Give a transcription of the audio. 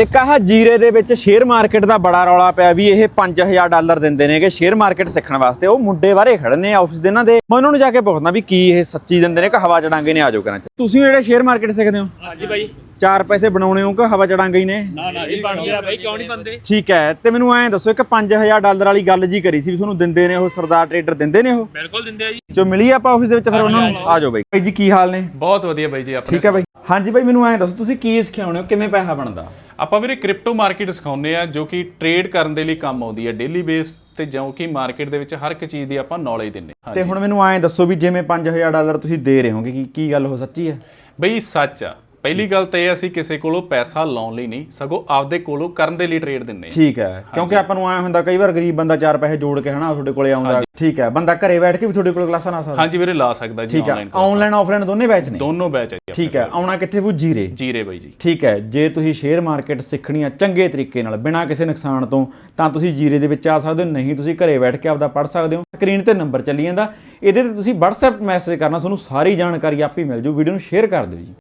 ਇੱਕ ਆਹ ਜੀਰੇ ਦੇ ਵਿੱਚ ਸ਼ੇਅਰ ਮਾਰਕੀਟ ਦਾ ਬੜਾ ਰੌਲਾ ਪਿਆ ਵੀ ਇਹ 5000 ਡਾਲਰ ਦਿੰਦੇ ਨੇਗੇ ਸ਼ੇਅਰ ਮਾਰਕੀਟ ਸਿੱਖਣ ਵਾਸਤੇ। ਉਹ ਮੁੰਡੇ ਬਾਰੇ ਖੜਨੇ ਨੇ ਆਫਿਸ ਦੇ ਇਹਨਾਂ ਦੇ। ਮੈਂ ਉਹਨਾਂ ਨੂੰ ਜਾ ਕੇ ਪੁੱਛਦਾ ਵੀ ਕੀ ਇਹ ਸੱਚੀ ਦਿੰਦੇ ਨੇ ਕਿ ਹਵਾ ਚੜਾਂਗੇ ਨੇ ਆਜੋ ਕਰਾਂ ਤੁਸੀਂ ਜਿਹੜੇ ਸ਼ੇਅਰ ਮਾਰਕੀਟ ਸਿੱਖਦੇ ਹੋ? ਹਾਂਜੀ ਬਾਈ ਚਾਰ ਪੈਸੇ ਬਣਾਉਣੇ ਹੋ ਕਿ ਹਵਾ ਚੜਾਂਗੇ ਹੀ ਨੇ। ਨਾ ਨਾ ਇਹ ਬਣ ਗਿਆ ਬਾਈ ਕਿਉਂ ਨਹੀਂ ਬੰਦੇ ਠੀਕ ਹੈ ਤੇ ਮੈਨੂੰ ਐਂ ਦੱਸੋ ਇੱਕ 5000 ਡਾਲਰ ਵਾਲੀ ਗੱਲ ਜੀ ਕਰੀ ਸੀ ਵੀ ਤੁਹਾਨੂੰ ਦਿੰਦੇ ਨੇ ਉਹ ਸਰਦਾਰ ਟਰੇਡਰ ਦਿੰਦੇ ਨੇ ਉਹ? ਬਿਲਕੁਲ ਦਿੰਦੇ ਆ ਜੀ। ਜੋ ਮਿਲੀ ਆਪਾਂ ਆਫਿਸ ਦੇ ਵਿੱਚ ਫਿਰ ਉਹਨਾਂ ਨੂੰ ਆਜੋ ਬਾਈ। ਬਾਈ ਜੀ ਕੀ ਹਾਲ ਨੇ? ਬਹੁਤ ਵਧੀਆ ਬਾਈ ਜੀ ਆਪਣੇ ਠੀਕ ਹੈ ਬਾਈ। ਹਾਂਜੀ ਬਾਈ ਮੈਨੂੰ ਐਂ ਦੱਸੋ ਤੁਸੀਂ ਕੀ ਸਿਖਾਉਣੇ ਹੋ ਕਿਵੇਂ ਪੈਸਾ ਬਣਦਾ? ਆਪਾਂ ਵੀਰੇ ਕ੍ਰਿਪਟੋ ਮਾਰਕੀਟ ਸਿਖਾਉਂਦੇ ਆ ਜੋ ਕਿ ਟ੍ਰੇਡ ਕਰਨ ਦੇ ਲਈ ਕੰਮ ਆਉਂਦੀ ਹੈ ਡੇਲੀ ਬੇਸ ਤੇ ਜੋ ਕਿ ਮਾਰਕੀਟ ਦੇ ਵਿੱਚ ਹਰ ਇੱਕ ਚੀਜ਼ ਦੀ ਆਪਾਂ ਨੌਲੇਜ ਦਿੰਨੇ ਹਾਂ। ਤੇ ਹੁਣ ਮੈਨੂੰ ਐਂ ਦੱਸੋ ਵੀ ਜਿਵੇਂ 5000 ਡਾਲਰ ਤੁਸੀਂ ਦੇ ਰਹੇ ਹੋਗੇ ਕੀ ਕੀ ਗੱਲ ਹੋ ਸੱਚੀ ਹੈ? ਬਈ ਸੱਚ ਆ ਪਹਿਲੀ ਗੱਲ ਤਾਂ ਇਹ ਅਸੀਂ ਕਿਸੇ ਕੋਲੋਂ ਪੈਸਾ ਲਾਉਣ ਲਈ ਨਹੀਂ ਸਗੋਂ ਆਪਦੇ ਕੋਲੋਂ ਕਰਨ ਦੇ ਲਈ ਟ੍ਰੇਡ ਦਿੰਨੇ ਆ ਠੀਕ ਹੈ ਕਿਉਂਕਿ ਆਪਾਂ ਨੂੰ ਐ ਹੁੰਦਾ ਕਈ ਵਾਰ ਗਰੀਬ ਬੰਦਾ ਚਾਰ ਪੈਸੇ ਜੋੜ ਕੇ ਹਨਾ ਤੁਹਾਡੇ ਕੋਲੇ ਆਉਂਦਾ ਠੀਕ ਹੈ ਬੰਦਾ ਘਰੇ ਬੈਠ ਕੇ ਵੀ ਤੁਹਾਡੇ ਕੋਲ ਕਲਾਸਾਂ ਲਾ ਸਕਦਾ ਹਾਂਜੀ ਵੀਰੇ ਲਾ ਸਕਦਾ ਜੀ ਠੀਕ ਹੈ ਆਨਲਾਈਨ ਆਨਲਾਈਨ ਆਫਲਾਈਨ ਦੋਨੇ ਬੈਚ ਨੇ? ਦੋਨੋਂ ਬੈਚ ਹੈ ਜੀ ਠੀਕ ਹੈ ਆਉਣਾ ਕਿੱਥੇ ਵੂ? ਜੀਰੇ। ਜੀਰੇ ਬਾਈ ਜੀ। ਠੀਕ ਹੈ ਜੇ ਤੁਸੀਂ ਸ਼ੇਅਰ ਮਾਰਕੀਟ ਸਿੱਖਣੀ ਆ ਚੰਗੇ ਤਰੀਕੇ ਨਾਲ ਬਿਨਾਂ ਕਿਸੇ ਨੁਕਸਾਨ ਤੋਂ ਤਾਂ ਤੁਸੀਂ ਜੀਰੇ ਦੇ ਵਿੱਚ ਆ ਸਕਦੇ ਹੋ ਨਹੀਂ ਤੁਸੀਂ ਘਰੇ ਬੈਠ ਕੇ ਆਪਦਾ ਪੜ੍ਹ ਸਕਦੇ ਹੋ। ਸਕਰੀਨ ਤੇ ਨੰਬਰ ਚੱਲੀ ਜਾਂਦਾ ਇਹਦੇ ਤੇ ਤੁਸੀਂ WhatsApp ਮੈਸੇਜ ਕਰਨਾ ਤੁਹਾਨੂੰ ਸਾਰੀ ਜਾਣਕਾਰੀ ਆਪੇ ਮਿਲ ਜੂ ਵੀਡੀਓ ਨੂੰ ਸ਼ੇਅਰ ਕਰ ਦਿਓ ਜੀ।